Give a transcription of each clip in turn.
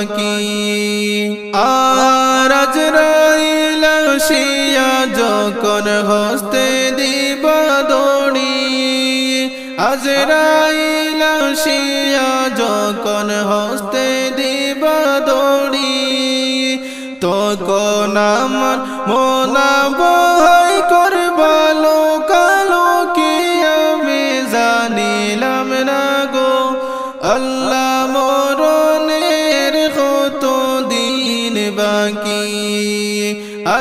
দিন বাকি। আর আজরাইল শিয়া যখন হস্তে দিবা দড়ি। আজরাইল শিয়া যখন হস্তে দিবা দড়ি। তখন আমার মনা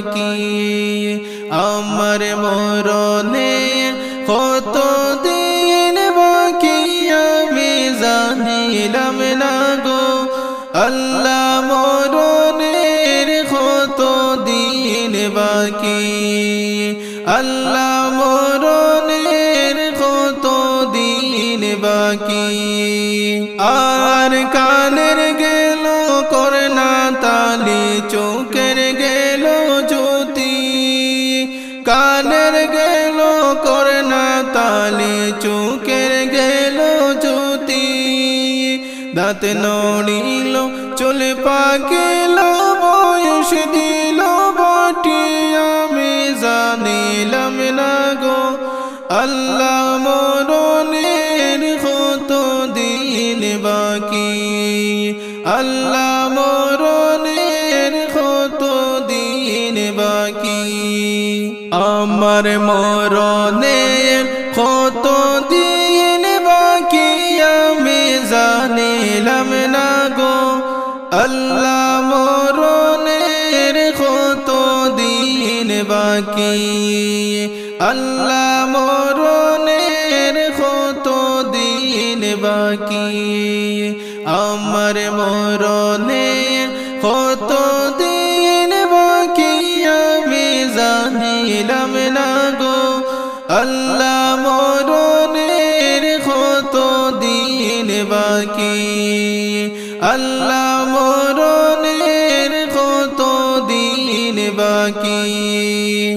বাকি আমার মরণের কত দিন বাকি আমি জানিলাম না গো। আল্লাহ মরণের কত দিন বাকি? আল্লাহ মরণের কত দিন বাকি? আর কানের গেল করনা তালি চোখের গেল করনা তালি চোখের গেল জ্যোতি। দাঁত নড়িল, চলে পাকিল, বয়স দিল বাটি। আমি জানিলাম না গো, আল্লাহ মরণের কত দিন বাকি। আল্লাহ মরণের কত দিন বাকি। আমার মরণের আল্লাহ মরণের কত দিন বাকি? আল্লাহ মরণের কত দিন বাকি? আমার মরণের কত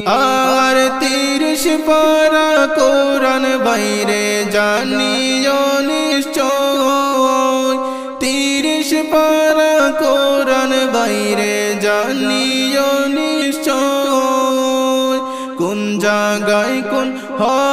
আর তিরিশ পারা কোরআন বাইরে জানিও নিশ্চয়। তিরিশ পারা কোরআন বাইরে জানিও নিশ্চয়। কোন জায়গায় কোন হরফ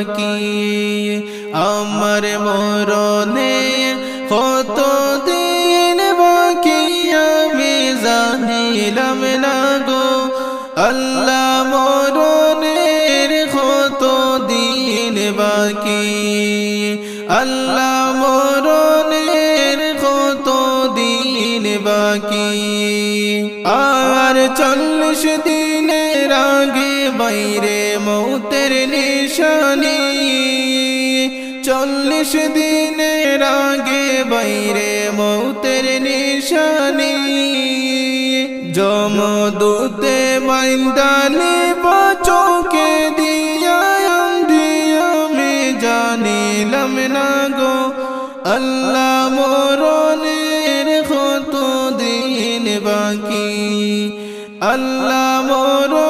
বাকি। আমার মরণের কত দিন বাকি আমি জানিলাম না গো। আল্লাহ মরণের কত দিন বাকি। আল্লাহ মরণের কত দিন বাকি। আর চল্লিশ দিনের আগে বাইরে মৌতের নিশানি। চল্লিশ দিনের আগে বাইরে মৌতের নিশানি। জমদূতে মাইন্দানি চোখে দিয়া দিয়া আমি জানিলাম না গো, আল্লাহ মরণের কত দিন বাকি? আল্লাহ মরণের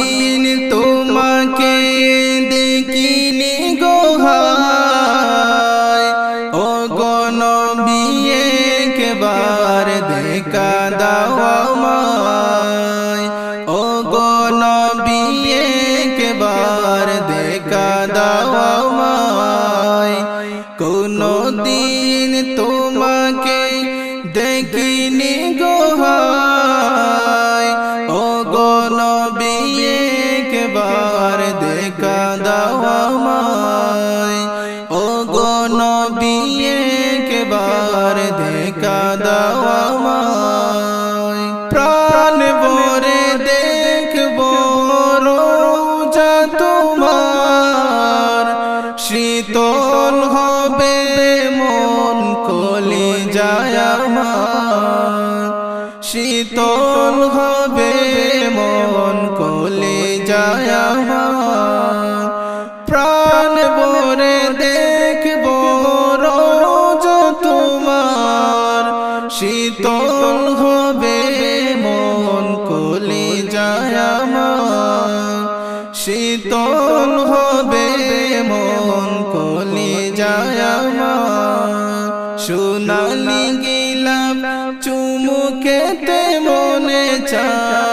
দিন তোমাকে দেখিনি গোহায় ও গণ দেখা দাওয়া মায় ও গণ বিয়ে দেখা দাওয়া মায় দিন তোমাকে দেখিনি গোহায় চুমুকেতে মনে চায়।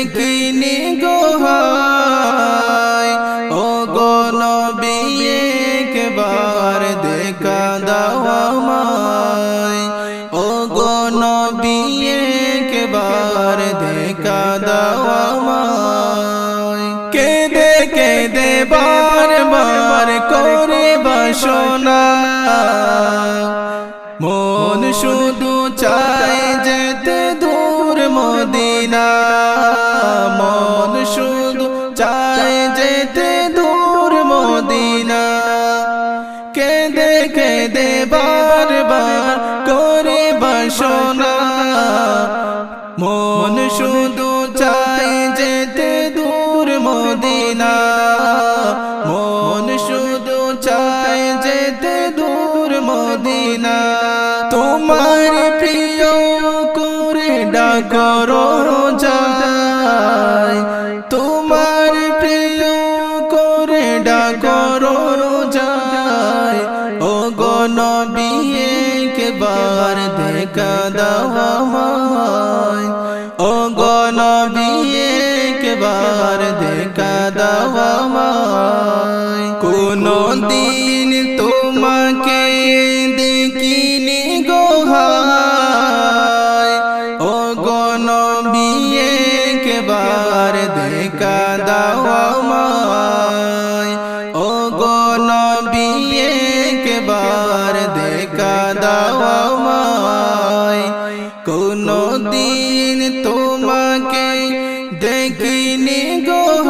দেখিনি গোহায় ও গণ বিয়ে কে বার দেখা দাওয়া মায় ও গণ বিয়ে দেখা দাওয়া মায় কেদে কেদে বার বার করে বাসনা। মন শুধু মন শুধু চাই যেতে দূর মদিনা। মন শুধু চাই যেতে দূর মদিনা। তোমার প্রিয় করে ডাকরো তোমার প্রিয় করে ডাকরো দেখা দেখিনি গোহায়